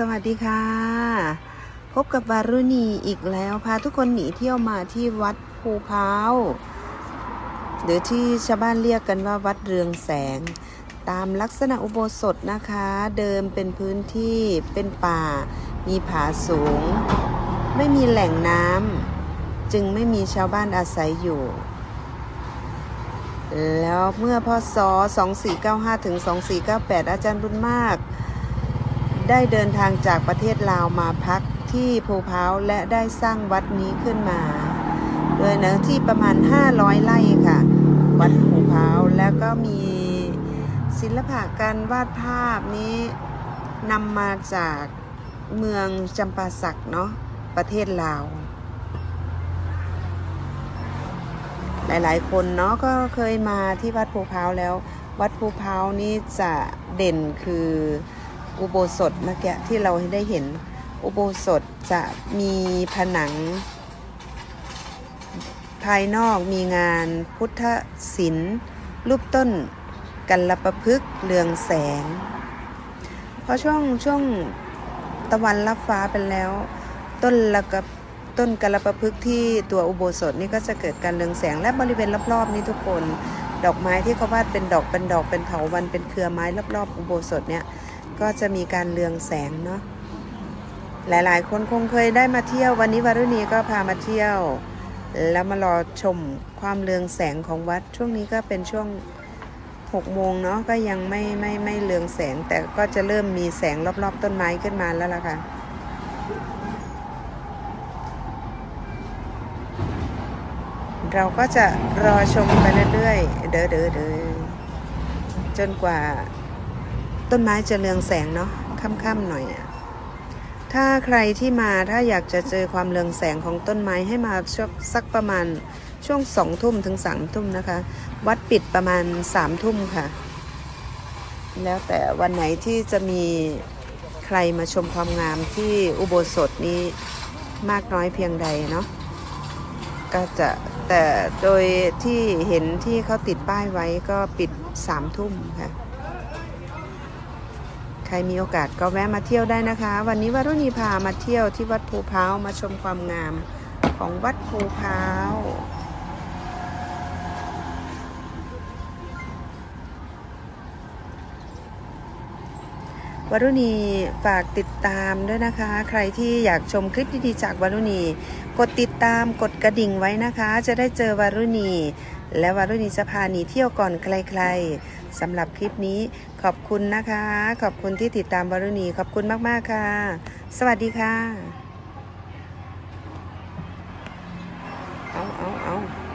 สวัสดีค่ะ พบกับวารุณีอีกแล้ว พาทุกคนหนีเที่ยวมาที่วัดภูพาหรือที่ชาวบ้านเรียกกันว่าวัดเรืองแสง ตามลักษณะอุโบสถนะคะ เดิมเป็นพื้นที่เป็นป่า มีผาสูง ไม่มีแหล่งน้ำจึงไม่มีชาวบ้านอาศัยอยู่ แล้วเมื่อพศ 2495 ถึง 2498 อาจารย์บุญมาก ได้เดินทางจากประเทศลาวมาพักที่ภูพาและได้สร้างวัดนี้ขึ้นมา โดยเนื้อที่ประมาณ 500 ไร่ค่ะ วัดภูพาแล้วก็มีศิลปะการวาดภาพนี้นำมาจากเมืองจำปาสักเนาะประเทศลาว หลายๆ คนเนาะก็เคยมาที่วัดภูพาแล้ว วัดภูพานี้จะเด่นคือ อุโบสถเมื่อกี้ที่เราได้เห็นอุโบสถจะมีผนัง ภายนอกมีงานพุทธศิลป์รูปต้นกัลปะพฤกษเรืองแสง เพราะช่วงช่วงตะวันรับฟ้าไปแล้ว ต้นละกับต้นกัลปะพฤกษที่ตัวอุโบสถนี่ก็จะเกิดการเรืองแสงและบริเวณรอบๆนี้ทุกคน ดอกไม้ที่เขาวาดเป็นดอกเป็นดอกเป็นเถาวันเป็นเครือไม้รอบๆอุโบสถเนี่ยก็จะมีการเรืองแสงเนาะหลายๆ คนคงเคยได้มาเที่ยววันนี้วารุณีก็พามาเที่ยว แล้วมารอชมความเรืองแสงของวัดช่วงนี้ก็เป็นช่วง6โมงเนาะก็ยังไม่ไม่ไม่เรืองแสงแต่ก็จะเริ่มมีแสงรอบๆต้นไม้ขึ้นมาแล้วล่ะค่ะ เราก็จะรอชมไปเรื่อยๆ เด้อเด้อเด้อจนกว่าต้นไม้จะเรืองแสงเนาะค่ำๆหน่อยอะถ้าใครที่มาถ้าอยากจะเจอความเรืองแสงของต้นไม้ให้มาช่วงสักประมาณช่วงสองทุ่มถึงสามทุ่มนะคะ วัดปิดประมาณสามทุ่มค่ะ แล้วแต่วันไหนที่จะมีใครมาชมความงามที่อุโบสถนี้มากน้อยเพียงใดเนาะก็จะ แต่โดยที่เห็นที่เขาติดป้ายไว้ก็ปิดสามทุ่มค่ะ ใครมีโอกาสก็แวะมาเที่ยวได้นะคะ วันนี้วารุณีพามาเที่ยวที่วัดภูพร้ามาชมความงามของวัดภูพร้า วารุณีฝากติดตามด้วยนะคะ ใครที่อยากชมคลิปดีๆจากวารุณี กดติดตามกดกระดิ่งไว้นะคะ จะได้เจอวารุณี และวารุณีจะพาหนีเที่ยวก่อนใครๆสำหรับคลิปนี้ขอบคุณนะคะ ขอบคุณที่ติดตามวารุณีขอบคุณมากๆค่ะ สวัสดีค่ะเอาเอาเอา